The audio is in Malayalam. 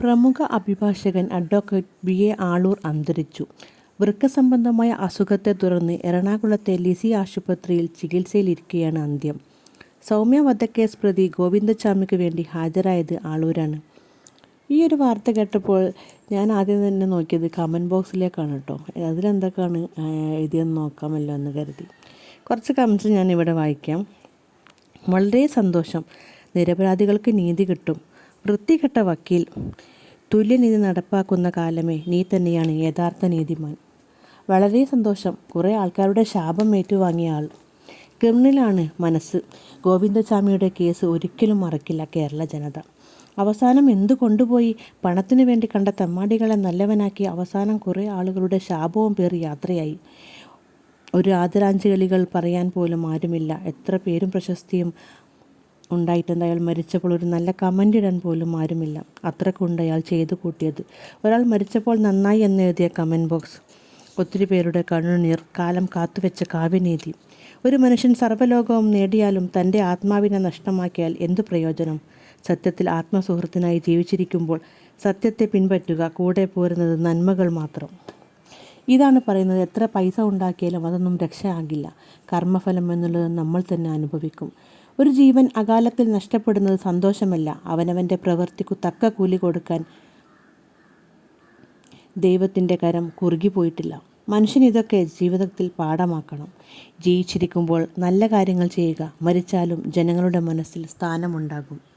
പ്രമുഖ അഭിഭാഷകൻ അഡ്വക്കേറ്റ് ബി എ ആളൂർ അന്തരിച്ചു. വൃക്ക സംബന്ധമായ അസുഖത്തെ തുടർന്ന് എറണാകുളത്തെ ലിസി ആശുപത്രിയിൽ ചികിത്സയിലിരിക്കുകയാണ് അന്ത്യം. സൗമ്യ വധക്കേസ് പ്രതി ഗോവിന്ദസ്വാമിക്ക് വേണ്ടി ഹാജരായത് ആളൂരാണ്. ഈ ഒരു വാർത്ത കേട്ടപ്പോൾ ഞാൻ ആദ്യം തന്നെ നോക്കിയത് കമന്റ് ബോക്സിലേക്കാണ് കേട്ടോ. അതിലെന്തൊക്കെയാണ് എഴുതിയെന്ന് നോക്കാമല്ലോ എന്ന് കരുതി. കുറച്ച് കമൻസ് ഞാൻ ഇവിടെ വായിക്കാം. വളരെ സന്തോഷം. നിരപരാധികൾക്ക് നീതി കിട്ടും. വൃത്തികെട്ട വക്കീൽ. തുല്യനീതി നടപ്പാക്കുന്ന കാലമേ നീ തന്നെയാണ് യഥാർത്ഥ നീതിമാൻ. വളരെ സന്തോഷം. കുറേ ആൾക്കാരുടെ ശാപം ഏറ്റുവാങ്ങിയ ആൾ. ക്രിമിനലാണ് മനസ്സ്. ഗോവിന്ദസ്വാമിയുടെ കേസ് ഒരിക്കലും മറക്കില്ല കേരള ജനത. അവസാനം എന്തു കൊണ്ടുപോയി? പണത്തിനു വേണ്ടി കണ്ട തെമ്മാടികളെ നല്ലവനാക്കി അവസാനം കുറേ ആളുകളുടെ ശാപവും പേറി യാത്രയായി. ഒരു ആദരാഞ്ജലികൾ പറയാൻ പോലും ആരുമില്ല. എത്ര പേരും പ്രശസ്തിയും ഉണ്ടായിട്ടെന്താ അയാൾ മരിച്ചപ്പോൾ ഒരു നല്ല കമന്റ് ഇടാൻ പോലും ആരുമില്ല. അത്രക്കുണ്ട് അയാൾ ചെയ്തു കൂട്ടിയത്. ഒരാൾ മരിച്ചപ്പോൾ നന്നായി എന്ന് എഴുതിയ കമന്റ് ബോക്സ്. ഒത്തിരി പേരുടെ കണ്ണുനീർ. കാലം കാത്തുവെച്ച കാവ്യനീതി. ഒരു മനുഷ്യൻ സർവലോകവും നേടിയാലും തന്റെ ആത്മാവിനെ നഷ്ടമാക്കിയാൽ എന്തു പ്രയോജനം? സത്യത്തിൽ ആത്മസുഹൃത്തിനായി ജീവിച്ചിരിക്കുമ്പോൾ സത്യത്തെ പിൻപറ്റുക. കൂടെ പോരുന്നത് നന്മകൾ മാത്രം. ഇതാണ് പറയുന്നത്. എത്ര പൈസ ഉണ്ടാക്കിയാലും അതൊന്നും രക്ഷയാകില്ല. കർമ്മഫലം എന്നുള്ളത് നമ്മൾ തന്നെ അനുഭവിക്കും. ഒരു ജീവൻ അകാലത്തിൽ നഷ്ടപ്പെടുന്നത് സന്തോഷമല്ല. അവനവന്റെ പ്രവൃത്തിക്കു തക്ക കൂലി കൊടുക്കാൻ ദൈവത്തിന്റെ കരം കുറുകിപ്പോയിട്ടില്ല. മനുഷ്യൻ ഇതൊക്കെ ജീവിതത്തിൽ പാഠമാക്കണം. ജീവിച്ചിരിക്കുമ്പോൾ നല്ല കാര്യങ്ങൾ ചെയ്യുക. മരിച്ചാലും ജനങ്ങളുടെ മനസ്സിൽ സ്ഥാനമുണ്ടാകും.